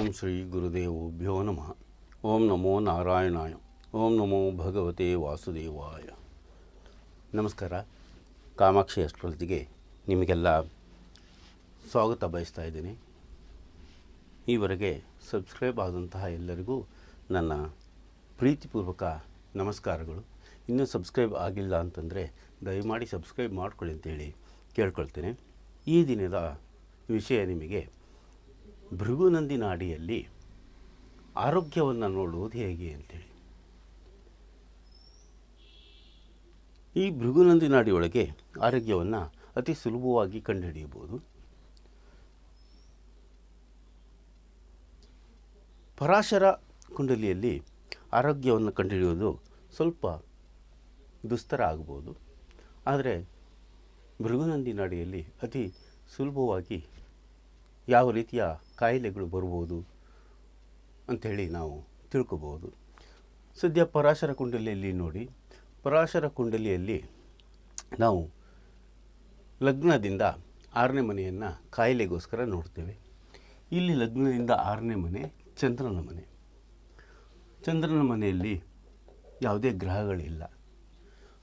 ಓಂ ಶ್ರೀ ಗುರುದೇವೋಭ್ಯೋ ನಮಃ ಓಂ ನಮೋ ನಾರಾಯಣಾಯ ಓಂ ನಮೋ ಭಗವತೆ ವಾಸುದೇವಾಯ ನಮಸ್ಕಾರ ಕಾಮಾಕ್ಷಿ ಅಸ್ಟ್ರಾಲಜಿಗೆ ನಿಮಗೆಲ್ಲ ಸ್ವಾಗತ ಬಯಸ್ತಾ ಇದ್ದೀನಿ. ಈವರೆಗೆ ಸಬ್ಸ್ಕ್ರೈಬ್ ಆದಂತಹ ಎಲ್ಲರಿಗೂ ನನ್ನ ಪ್ರೀತಿಪೂರ್ವಕ ನಮಸ್ಕಾರಗಳು. ಇನ್ನೂ ಸಬ್ಸ್ಕ್ರೈಬ್ ಆಗಿಲ್ಲ ಅಂತಂದರೆ ದಯಮಾಡಿ ಸಬ್ಸ್ಕ್ರೈಬ್ ಮಾಡ್ಕೊಳ್ಳಿ ಅಂತೇಳಿ ಕೇಳ್ಕೊಳ್ತೇನೆ. ಈ ದಿನದ ವಿಷಯ ನಿಮಗೆ ಭೃಗುನಂದಿ ಅಡಿಯಲ್ಲಿ ಆರೋಗ್ಯವನ್ನು ನೋಡುವುದು ಹೇಗೆ ಅಂತೇಳಿ. ಈ ಭೃಗುನಂದಿ ಅಡಿಯೊಳಗೆ ಆರೋಗ್ಯವನ್ನು ಅತಿ ಸುಲಭವಾಗಿ ಕಂಡುಹಿಡಿಯಬಹುದು. ಪರಾಶರ ಕುಂಡಲಿಯಲ್ಲಿ ಆರೋಗ್ಯವನ್ನು ಕಂಡುಹಿಡಿಯುವುದು ಸ್ವಲ್ಪ ದುಸ್ತರ ಆಗ್ಬೋದು. ಆದರೆ ಭೃಗುನಂದಿ ನಾಡಿಯಲ್ಲಿ ಅತಿ ಸುಲಭವಾಗಿ ಯಾವ ರೀತಿಯ ಕಾಯಿಲೆಗಳು ಬರ್ಬೋದು ಅಂಥೇಳಿ ನಾವು ತಿಳ್ಕೊಬೋದು ಸದ್ಯ ಪರಾಶರ ಕುಂಡಲಿಯಲ್ಲಿ ನೋಡಿ, ಪರಾಶರ ಕುಂಡಲಿಯಲ್ಲಿ ನಾವು ಲಗ್ನದಿಂದ ಆರನೇ ಮನೆಯನ್ನು ಕಾಯಿಲೆಗೋಸ್ಕರ ನೋಡ್ತೇವೆ. ಇಲ್ಲಿ ಲಗ್ನದಿಂದ ಆರನೇ ಮನೆ ಚಂದ್ರನ ಮನೆ. ಚಂದ್ರನ ಮನೆಯಲ್ಲಿ ಯಾವುದೇ ಗ್ರಹಗಳಿಲ್ಲ.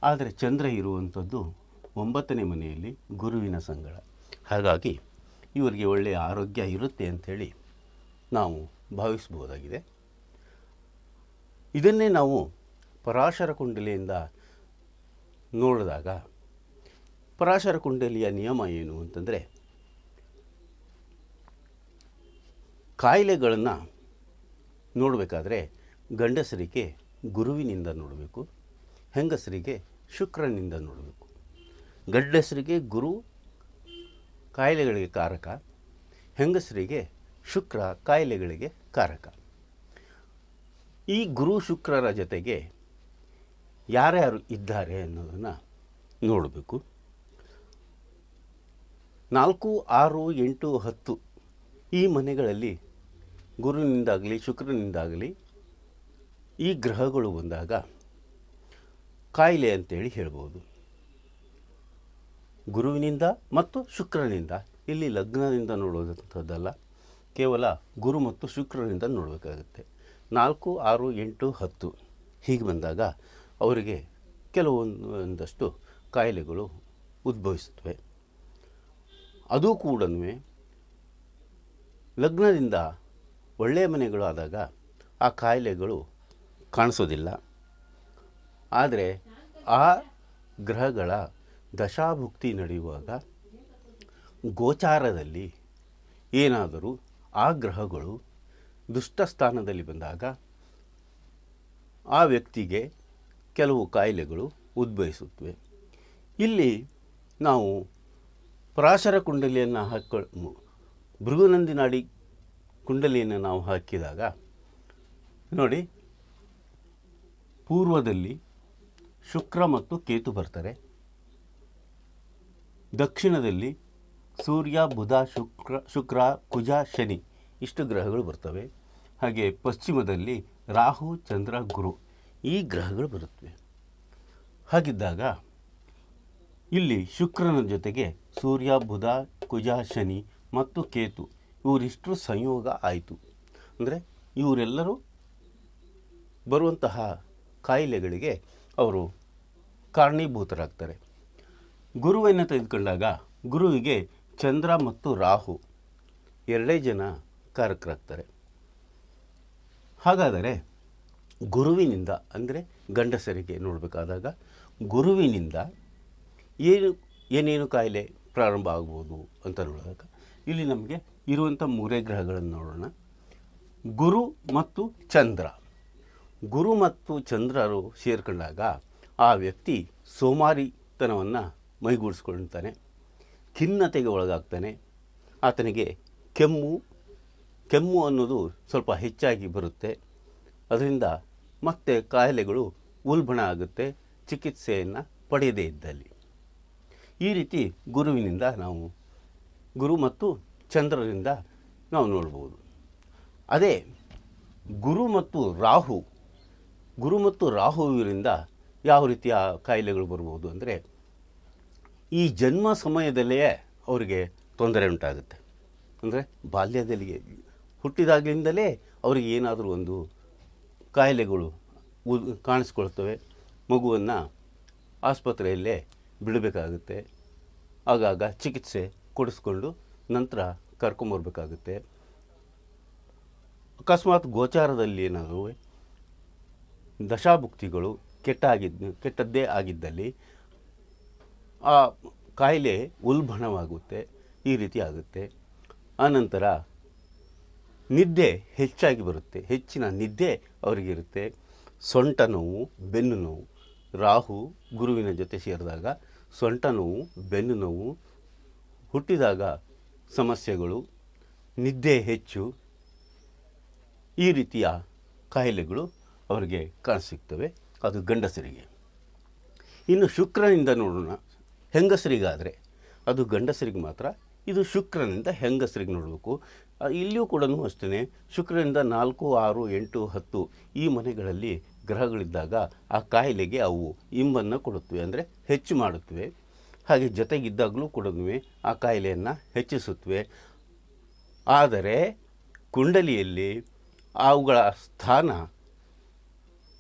ಆದರೆ ಚಂದ್ರ ಇರುವಂಥದ್ದು ಒಂಬತ್ತನೇ ಮನೆಯಲ್ಲಿ ಗುರುವಿನ ಸಂಗಡ. ಹಾಗಾಗಿ ಇವರಿಗೆ ಒಳ್ಳೆಯ ಆರೋಗ್ಯ ಇರುತ್ತೆ ಅಂಥೇಳಿ ನಾವು ಭಾವಿಸ್ಬೋದಾಗಿದೆ. ಇದನ್ನೇ ನಾವು ಪರಾಶರ ಕುಂಡಲಿಯಿಂದ ನೋಡಿದಾಗ, ಪರಾಶರ ಕುಂಡಲಿಯ ನಿಯಮ ಏನು ಅಂತಂದರೆ, ಕಾಯಿಲೆಗಳನ್ನು ನೋಡಬೇಕಾದ್ರೆ ಗಂಡಸರಿಗೆ ಗುರುವಿನಿಂದ ನೋಡಬೇಕು, ಹೆಂಗಸರಿಗೆ ಶುಕ್ರನಿಂದ ನೋಡಬೇಕು. ಗಂಡಸರಿಗೆ ಗುರು ಕಾಯಿಲೆಗಳಿಗೆ ಕಾರಕ, ಹೆಂಗಸರಿಗೆ ಶುಕ್ರ ಕಾಯಿಲೆಗಳಿಗೆ ಕಾರಕ. ಈ ಗುರು ಶುಕ್ರರ ಜೊತೆಗೆ ಯಾರ್ಯಾರು ಇದ್ದಾರೆ ಅನ್ನೋದನ್ನು ನೋಡಬೇಕು. ನಾಲ್ಕು, ಆರು, ಎಂಟು, ಹತ್ತು ಈ ಮನೆಗಳಲ್ಲಿ ಗುರುವಿನಿಂದಾಗಲಿ ಶುಕ್ರನಿಂದಾಗಲಿ ಈ ಗ್ರಹಗಳು ಬಂದಾಗ ಕಾಯಿಲೆ ಅಂತೇಳಿ ಹೇಳ್ಬೋದು. ಗುರುವಿನಿಂದ ಮತ್ತು ಶುಕ್ರನಿಂದ. ಇಲ್ಲಿ ಲಗ್ನದಿಂದ ನೋಡುವಂಥದ್ದಲ್ಲ. ಕೇವಲ ಗುರು ಮತ್ತು ಶುಕ್ರನಿಂದ ನೋಡಬೇಕಾಗುತ್ತೆ. ನಾಲ್ಕು, ಆರು, ಎಂಟು, ಹತ್ತು. ಹೀಗೆ ಬಂದಾಗ ಅವರಿಗೆ ಕೆಲವೊಂದು ಒಂದಷ್ಟು ಕಾಯಿಲೆಗಳು ಉದ್ಭವಿಸುತ್ತವೆ. ಅದು ಕೂಡ ಲಗ್ನದಿಂದ ಒಳ್ಳೆಯ ಮನೆಗಳು ಆದಾಗ ಆ ಕಾಯಿಲೆಗಳು ಕಾಣಿಸೋದಿಲ್ಲ. ಆದರೆ ಆ ಗ್ರಹಗಳ ದಶಾಭುಕ್ತಿ ನಡೆಯುವಾಗ ಗೋಚಾರದಲ್ಲಿ ಏನಾದರೂ ಆ ಗ್ರಹಗಳು ದುಷ್ಟ ಸ್ಥಾನದಲ್ಲಿ ಬಂದಾಗ ಆ ವ್ಯಕ್ತಿಗೆ ಕೆಲವು ಕಾಯಿಲೆಗಳು ಉದ್ಭವಿಸುತ್ತವೆ. ಇಲ್ಲಿ ನಾವು ಪರಾಶರ ಕುಂಡಲಿಯನ್ನು ಹಾಕೊ, ಭೃಗುನಂದಿನಾಡಿ ಕುಂಡಲಿಯನ್ನು ನಾವು ಹಾಕಿದಾಗ, ನೋಡಿ, ಪೂರ್ವದಲ್ಲಿ ಶುಕ್ರ ಮತ್ತು ಕೇತು ಬರ್ತಾರೆ. ದಕ್ಷಿಣದಲ್ಲಿ ಸೂರ್ಯ, ಬುಧ, ಶುಕ್ರ ಶುಕ್ರ, ಕುಜ, ಶನಿ ಇಷ್ಟು ಗ್ರಹಗಳು ಬರ್ತವೆ. ಹಾಗೆ ಪಶ್ಚಿಮದಲ್ಲಿ ರಾಹು, ಚಂದ್ರ, ಗುರು ಈ ಗ್ರಹಗಳು ಬರುತ್ತವೆ. ಹಾಗಿದ್ದಾಗ ಇಲ್ಲಿ ಶುಕ್ರನ ಜೊತೆಗೆ ಸೂರ್ಯ, ಬುಧ, ಕುಜ, ಶನಿ ಮತ್ತು ಕೇತು ಇವರಿಷ್ಟು ಸಂಯೋಗ ಆಯಿತು. ಅಂದರೆ ಇವರೆಲ್ಲರೂ ಬರುವಂತಹ ಕಾಯಿಲೆಗಳಿಗೆ ಅವರು ಕಾರಣೀಭೂತರಾಗ್ತಾರೆ. ಗುರುವನ್ನು ತೆಗೆದುಕೊಂಡಾಗ ಗುರುವಿಗೆ ಚಂದ್ರ ಮತ್ತು ರಾಹು ಎರಡೇ ಜನ ಕಾರಕರಾಗ್ತಾರೆ. ಹಾಗಾದರೆ ಗುರುವಿನಿಂದ, ಅಂದರೆ ಗಂಡಸರಿಗೆ ನೋಡಬೇಕಾದಾಗ ಗುರುವಿನಿಂದ ಏನು, ಏನೇನು ಕಾಯಿಲೆ ಪ್ರಾರಂಭ ಆಗ್ಬೋದು ಅಂತ ನೋಡಿದಾಗ ಇಲ್ಲಿ ನಮಗೆ ಇರುವಂಥ ಮೂರೇ ಗ್ರಹಗಳನ್ನು ನೋಡೋಣ. ಗುರು ಮತ್ತು ಚಂದ್ರ. ಗುರು ಮತ್ತು ಚಂದ್ರರು ಸೇರ್ಕೊಂಡಾಗ ಆ ವ್ಯಕ್ತಿ ಸೋಮಾರಿತನವನ್ನು ಮೈಗೂಡಿಸ್ಕೊಳ್ತಾನೆ, ಖಿನ್ನತೆಗೆ ಒಳಗಾಗ್ತಾನೆ. ಆತನಿಗೆ ಕೆಮ್ಮು ಕೆಮ್ಮು ಅನ್ನೋದು ಸ್ವಲ್ಪ ಹೆಚ್ಚಾಗಿ ಬರುತ್ತೆ. ಅದರಿಂದ ಮತ್ತೆ ಕಾಯಿಲೆಗಳು ಉಲ್ಬಣ ಆಗುತ್ತೆ, ಚಿಕಿತ್ಸೆಯನ್ನು ಪಡೆಯದೇ ಇದ್ದಲ್ಲಿ. ಈ ರೀತಿ ಗುರುವಿನಿಂದ ನಾವು, ಗುರು ಮತ್ತು ಚಂದ್ರರಿಂದ ನಾವು ನೋಡ್ಬೋದು. ಅದೇ ಗುರು ಮತ್ತು ರಾಹು, ಗುರು ಮತ್ತು ರಾಹುವಿನಿಂದ ಯಾವ ರೀತಿಯ ಕಾಯಿಲೆಗಳು ಬರ್ಬೋದು ಅಂದರೆ ಈ ಜನ್ಮ ಸಮಯದಲ್ಲೇ ಅವರಿಗೆ ತೊಂದರೆ ಉಂಟಾಗುತ್ತೆ. ಅಂದರೆ ಬಾಲ್ಯದಲ್ಲಿ ಹುಟ್ಟಿದಾಗಲಿಂದಲೇ ಅವರಿಗೆ ಏನಾದರೂ ಒಂದು ಕಾಯಿಲೆಗಳು ಕಾಣಿಸ್ಕೊಳ್ತವೆ. ಮಗುವನ್ನು ಆಸ್ಪತ್ರೆಯಲ್ಲೇ ಬಿಡಬೇಕಾಗುತ್ತೆ. ಆಗಾಗ ಚಿಕಿತ್ಸೆ ಕೊಡಿಸ್ಕೊಂಡು ನಂತರ ಕರ್ಕೊಂಬರ್ಬೇಕಾಗುತ್ತೆ. ಅಕಸ್ಮಾತ್ ಗೋಚಾರದಲ್ಲಿ ಏನಾದರೂ ದಶಾಭುಕ್ತಿಗಳು ಕೆಟ್ಟಾಗಿದ್ದು ಕೆಟ್ಟದ್ದೇ ಆಗಿದ್ದಲ್ಲಿ ಆ ಕಾಯಿಲೆ ಉಲ್ಬಣವಾಗುತ್ತೆ, ಈ ರೀತಿ ಆಗುತ್ತೆ. ಆನಂತರ ನಿದ್ದೆ ಹೆಚ್ಚಾಗಿ ಬರುತ್ತೆ, ಹೆಚ್ಚಿನ ನಿದ್ದೆ ಅವರಿಗಿರುತ್ತೆ ಸೊಂಟ ನೋವು, ಬೆನ್ನು ನೋವು, ರಾಹು ಗುರುವಿನ ಜೊತೆ ಸೇರಿದಾಗ ಸೊಂಟ ನೋವು, ಬೆನ್ನು ನೋವು, ಹುಟ್ಟಿದಾಗ ಸಮಸ್ಯೆಗಳು, ನಿದ್ದೆ ಹೆಚ್ಚು, ಈ ರೀತಿಯ ಕಾಯಿಲೆಗಳು ಅವರಿಗೆ ಕಾಣಸಿಗ್ತವೆ. ಅದು ಗಂಡಸರಿಗೆ. ಇನ್ನು ಶುಕ್ರನಿಂದ ನೋಡೋಣ. ಹೆಂಗಸರಿಗಾದರೆ, ಅದು ಗಂಡಸರಿಗೆ ಮಾತ್ರ, ಇದು ಶುಕ್ರನಿಂದ ಹೆಂಗಸರಿಗೆ ನೋಡಬೇಕು. ಇಲ್ಲಿಯೂ ಕೂಡ ಅಷ್ಟೇ ಶುಕ್ರನಿಂದ ನಾಲ್ಕು, ಆರು, ಎಂಟು, ಹತ್ತು ಈ ಮನೆಗಳಲ್ಲಿ ಗ್ರಹಗಳಿದ್ದಾಗ ಆ ಕಾಯಿಲೆಗೆ ಅವು ಇಂಬನ್ನು ಕೊಡುತ್ತವೆ, ಅಂದರೆ ಹೆಚ್ಚು ಮಾಡುತ್ತವೆ. ಹಾಗೆ ಜೊತೆಗಿದ್ದಾಗಲೂ ಕೂಡ ಆ ಕಾಯಿಲೆಯನ್ನು ಹೆಚ್ಚಿಸುತ್ತವೆ. ಆದರೆ ಕುಂಡಲಿಯಲ್ಲಿ ಅವುಗಳ ಸ್ಥಾನ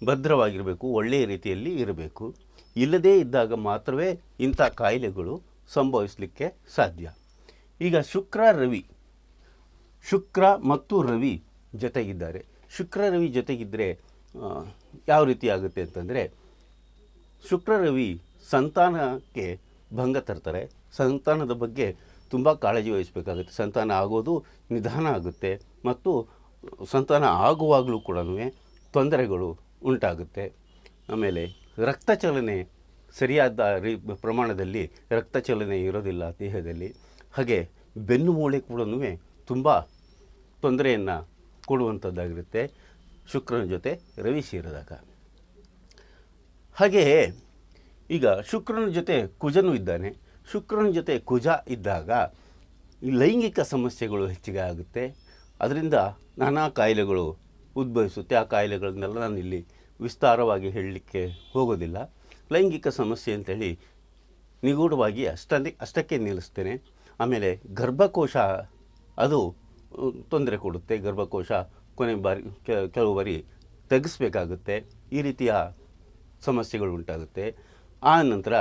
ಭದ್ರವಾಗಿರಬೇಕು, ಒಳ್ಳೆಯ ರೀತಿಯಲ್ಲಿ ಇರಬೇಕು. ಇಲ್ಲದೇ ಇದ್ದಾಗ ಮಾತ್ರವೇ ಇಂಥ ಕಾಯಿಲೆಗಳು ಸಂಭವಿಸಲಿಕ್ಕೆ ಸಾಧ್ಯ. ಈಗ ಶುಕ್ರ, ರವಿ. ಶುಕ್ರ ಮತ್ತು ರವಿ ಜೊತೆಗಿದ್ದಾರೆ. ಶುಕ್ರ, ರವಿ ಜೊತೆಗಿದ್ದರೆ ಯಾವ ರೀತಿ ಆಗುತ್ತೆ ಅಂತಂದರೆ, ಶುಕ್ರ, ರವಿ ಸಂತಾನಕ್ಕೆ ಭಂಗ ತರ್ತಾರೆ. ಸಂತಾನದ ಬಗ್ಗೆ ತುಂಬ ಕಾಳಜಿ ವಹಿಸಬೇಕಾಗುತ್ತೆ. ಸಂತಾನ ಆಗೋದು ನಿಧಾನ ಆಗುತ್ತೆ ಮತ್ತು ಸಂತಾನ ಆಗುವಾಗಲೂ ಕೂಡ ತೊಂದರೆಗಳು ಉಂಟಾಗುತ್ತೆ. ಆಮೇಲೆ ರಕ್ತ ಚಲನೆ ಸರಿಯಾದ ರೀ ಪ್ರಮಾಣದಲ್ಲಿ ರಕ್ತ ಚಲನೆ ಇರೋದಿಲ್ಲ ದೇಹದಲ್ಲಿ. ಹಾಗೆ ಬೆನ್ನು ಮೂಳೆ ಕೂಡ ತುಂಬ ತೊಂದರೆಯನ್ನು ಕೊಡುವಂಥದ್ದಾಗಿರುತ್ತೆ ಶುಕ್ರನ ಜೊತೆ ರವಿ ಸೇರಿದಾಗ. ಹಾಗೆಯೇ ಈಗ ಶುಕ್ರನ ಜೊತೆ ಕುಜನೂ ಇದ್ದಾನೆ. ಶುಕ್ರನ ಜೊತೆ ಕುಜ ಇದ್ದಾಗ ಲೈಂಗಿಕ ಸಮಸ್ಯೆಗಳು ಹೆಚ್ಚಿಗೆ ಆಗುತ್ತೆ. ಅದರಿಂದ ನಾನಾ ಕಾಯಿಲೆಗಳು ಉದ್ಭವಿಸುತ್ತೆ. ಆ ಕಾಯಿಲೆಗಳನ್ನೆಲ್ಲ ನಾನು ಇಲ್ಲಿ ವಿಸ್ತಾರವಾಗಿ ಹೇಳಲಿಕ್ಕೆ ಹೋಗೋದಿಲ್ಲ. ಲೈಂಗಿಕ ಸಮಸ್ಯೆ ಅಂತೇಳಿ ನಿಗೂಢವಾಗಿ ಅಷ್ಟಲ್ಲಿ ಅಷ್ಟಕ್ಕೆ ನಿಲ್ಲಿಸ್ತೇನೆ. ಆಮೇಲೆ ಗರ್ಭಕೋಶ ಅದು ತೊಂದರೆ ಕೊಡುತ್ತೆ. ಗರ್ಭಕೋಶ ಕೊನೆ ಬಾರಿ ಕೆಲವು ಬಾರಿ ತೆಗೆಸ್ಬೇಕಾಗುತ್ತೆ ಈ ರೀತಿಯ ಸಮಸ್ಯೆಗಳು ಉಂಟಾಗುತ್ತೆ. ಆ ನಂತರ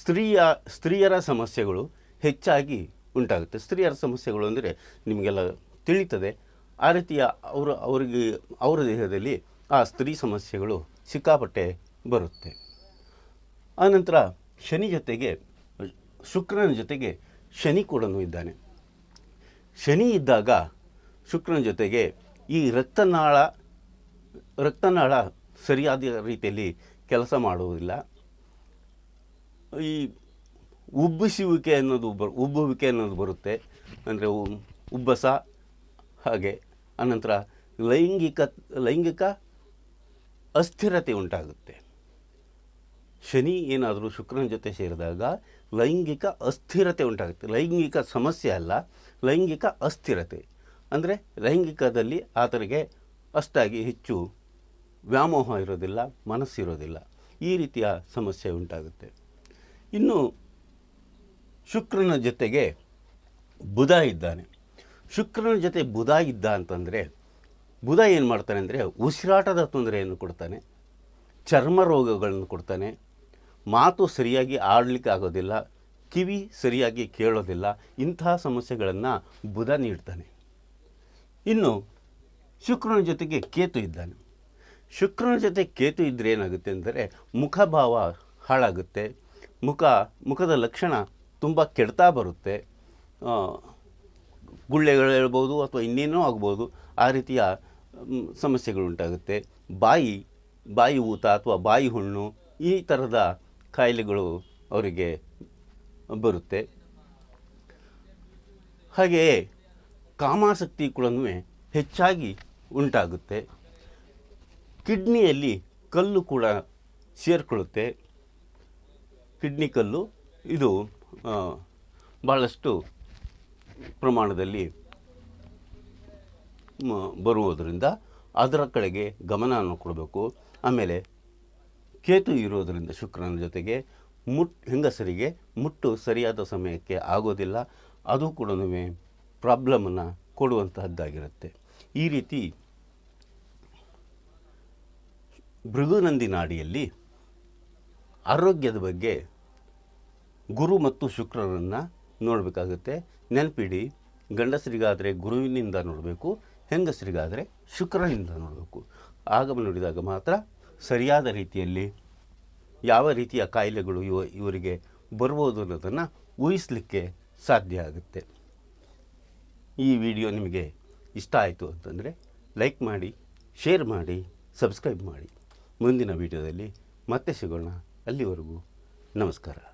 ಸ್ತ್ರೀಯ, ಸ್ತ್ರೀಯರ ಸಮಸ್ಯೆಗಳು ಹೆಚ್ಚಾಗಿ ಉಂಟಾಗುತ್ತೆ. ಸ್ತ್ರೀಯರ ಸಮಸ್ಯೆಗಳು ಅಂದರೆ ನಿಮಗೆಲ್ಲ ತಿಳಿತದೆ. ಆ ರೀತಿಯ ಅವರು, ಅವರಿಗೆ, ಅವರ ದೇಹದಲ್ಲಿ ಆ ಸ್ತ್ರೀ ಸಮಸ್ಯೆಗಳು ಸಿಕ್ಕಾಪಟ್ಟೆ ಬರುತ್ತೆ. ಆನಂತರ ಶನಿ ಜೊತೆಗೆ, ಶುಕ್ರನ ಜೊತೆಗೆ ಶನಿ ಕೂಡ ಇದ್ದಾನೆ. ಶನಿ ಇದ್ದಾಗ ಶುಕ್ರನ ಜೊತೆಗೆ ಈ ರಕ್ತನಾಳ ರಕ್ತನಾಳ ಸರಿಯಾದ ರೀತಿಯಲ್ಲಿ ಕೆಲಸ ಮಾಡುವುದಿಲ್ಲ. ಈ ಉಬ್ಬಿಸುವಿಕೆ ಅನ್ನೋದು ಬ, ಉಬ್ಬುವಿಕೆ ಅನ್ನೋದು ಬರುತ್ತೆ. ಅಂದರೆ ಉಬ್ಬಸ ಹಾಗೆ. ಅನಂತರ ಲೈಂಗಿಕ ಲೈಂಗಿಕ ಅಸ್ಥಿರತೆ ಉಂಟಾಗುತ್ತೆ. ಶನಿ ಏನಾದರೂ ಶುಕ್ರನ ಜೊತೆ ಸೇರಿದಾಗ ಲೈಂಗಿಕ ಅಸ್ಥಿರತೆ ಉಂಟಾಗುತ್ತೆ. ಲೈಂಗಿಕ ಸಮಸ್ಯೆ ಅಲ್ಲ, ಲೈಂಗಿಕ ಅಸ್ಥಿರತೆ. ಅಂದರೆ ಲೈಂಗಿಕದಲ್ಲಿ ಆತನಿಗೆ ಅಷ್ಟಾಗಿ ಹೆಚ್ಚು ವ್ಯಾಮೋಹ ಇರೋದಿಲ್ಲ, ಮನಸ್ಸಿರೋದಿಲ್ಲ. ಈ ರೀತಿಯ ಸಮಸ್ಯೆ ಉಂಟಾಗುತ್ತೆ. ಇನ್ನು ಶುಕ್ರನ ಜೊತೆಗೆ ಬುಧ ಇದ್ದಾನೆ. ಶುಕ್ರನ ಜೊತೆ ಬುಧ ಇದ್ದ ಅಂತಂದರೆ ಬುಧ ಏನು ಮಾಡ್ತಾನೆ ಅಂದರೆ ಉಸಿರಾಟದ ತೊಂದರೆಯನ್ನು ಕೊಡ್ತಾನೆ, ಚರ್ಮ ರೋಗಗಳನ್ನು ಕೊಡ್ತಾನೆ, ಮಾತು ಸರಿಯಾಗಿ ಆಡಲಿಕ್ಕೆ ಆಗೋದಿಲ್ಲ, ಕಿವಿ ಸರಿಯಾಗಿ ಕೇಳೋದಿಲ್ಲ ಇಂತಹ ಸಮಸ್ಯೆಗಳನ್ನು ಬುಧ ನೀಡ್ತಾನೆ. ಇನ್ನು ಶುಕ್ರನ ಜೊತೆಗೆ ಕೇತು ಇದ್ದಾನೆ. ಶುಕ್ರನ ಜೊತೆ ಕೇತು ಇದ್ದರೆ ಏನಾಗುತ್ತೆ ಅಂದರೆ ಮುಖಭಾವ ಹಾಳಾಗುತ್ತೆ, ಮುಖ, ಮುಖದ ಲಕ್ಷಣ ತುಂಬ ಕೆಡ್ತಾ ಬರುತ್ತೆ ಗುಳ್ಳೆಗಳು ಹೇಳ್ಬೋದು ಅಥವಾ ಇನ್ನೇನೋ ಆಗ್ಬೋದು, ಆ ರೀತಿಯ ಮ್, ಸಮಸ್ಯೆಗಳು ಉಂಟಾಗುತ್ತೆ ಬಾಯಿ ಬಾಯಿ ಊತ ಅಥವಾ ಬಾಯಿ ಹುಣ್ಣು ಈ ಥರದ ಕಾಯಿಲೆಗಳು ಅವರಿಗೆ ಬರುತ್ತೆ. ಹಾಗೆಯೇ ಕಾಮಾಸಕ್ತಿ ಕೂಡ ಹೆಚ್ಚಾಗಿ ಉಂಟಾಗುತ್ತೆ. ಕಿಡ್ನಿಯಲ್ಲಿ ಕಲ್ಲು ಕೂಡ ಸೇರಿಕೊಳ್ಳುತ್ತೆ. ಕಿಡ್ನಿ ಕಲ್ಲು ಇದು ಭಾಳಷ್ಟು ಪ್ರಮಾಣದಲ್ಲಿ ಬರುವುದರಿಂದ ಅದರ ಕಡೆಗೆ ಗಮನವನ್ನು ಕೊಡಬೇಕು. ಆಮೇಲೆ ಕೇತು ಇರೋದರಿಂದ ಶುಕ್ರನ ಜೊತೆಗೆ ಮುಟ್, ಹೆಂಗಸರಿಗೆ ಮುಟ್ಟು ಸರಿಯಾದ ಸಮಯಕ್ಕೆ ಆಗೋದಿಲ್ಲ. ಅದು ಕೂಡ ಪ್ರಾಬ್ಲಮನ್ನು ಕೊಡುವಂತಹದ್ದಾಗಿರುತ್ತೆ. ಈ ರೀತಿ ಭೃಗುನಂದಿ ನಾಡಿಯಲ್ಲಿ ಆರೋಗ್ಯದ ಬಗ್ಗೆ ಗುರು ಮತ್ತು ಶುಕ್ರರನ್ನು ನೋಡಬೇಕಾಗುತ್ತೆ. ನೆನಪಿಡಿ, ಗಂಡಸರಿಗಾದರೆ ಗುರುವಿನಿಂದ ನೋಡಬೇಕು. ಹೆಂಗಸರಿಗಾದರೆ ಶುಕ್ರನಿಂದ ನೋಡಬೇಕು. ಆಗಮ ನೋಡಿದಾಗ ಮಾತ್ರ ಸರಿಯಾದ ರೀತಿಯಲ್ಲಿ ಯಾವ ರೀತಿಯ ಕಾಯಿಲೆಗಳು ಇವ, ಇವರಿಗೆ ಬರ್ಬೋದು ಅನ್ನೋದನ್ನು ಊಹಿಸಲಿಕ್ಕೆ ಸಾಧ್ಯ ಆಗುತ್ತೆ. ಈ ವಿಡಿಯೋ ನಿಮಗೆ ಇಷ್ಟ ಆಯಿತು ಅಂತಂದರೆ ಲೈಕ್ ಮಾಡಿ, ಶೇರ್ ಮಾಡಿ, ಸಬ್ಸ್ಕ್ರೈಬ್ ಮಾಡಿ. ಮುಂದಿನ ವಿಡಿಯೋದಲ್ಲಿ ಮತ್ತೆ ಸಿಗೋಣ. ಅಲ್ಲಿವರೆಗೂ ನಮಸ್ಕಾರ.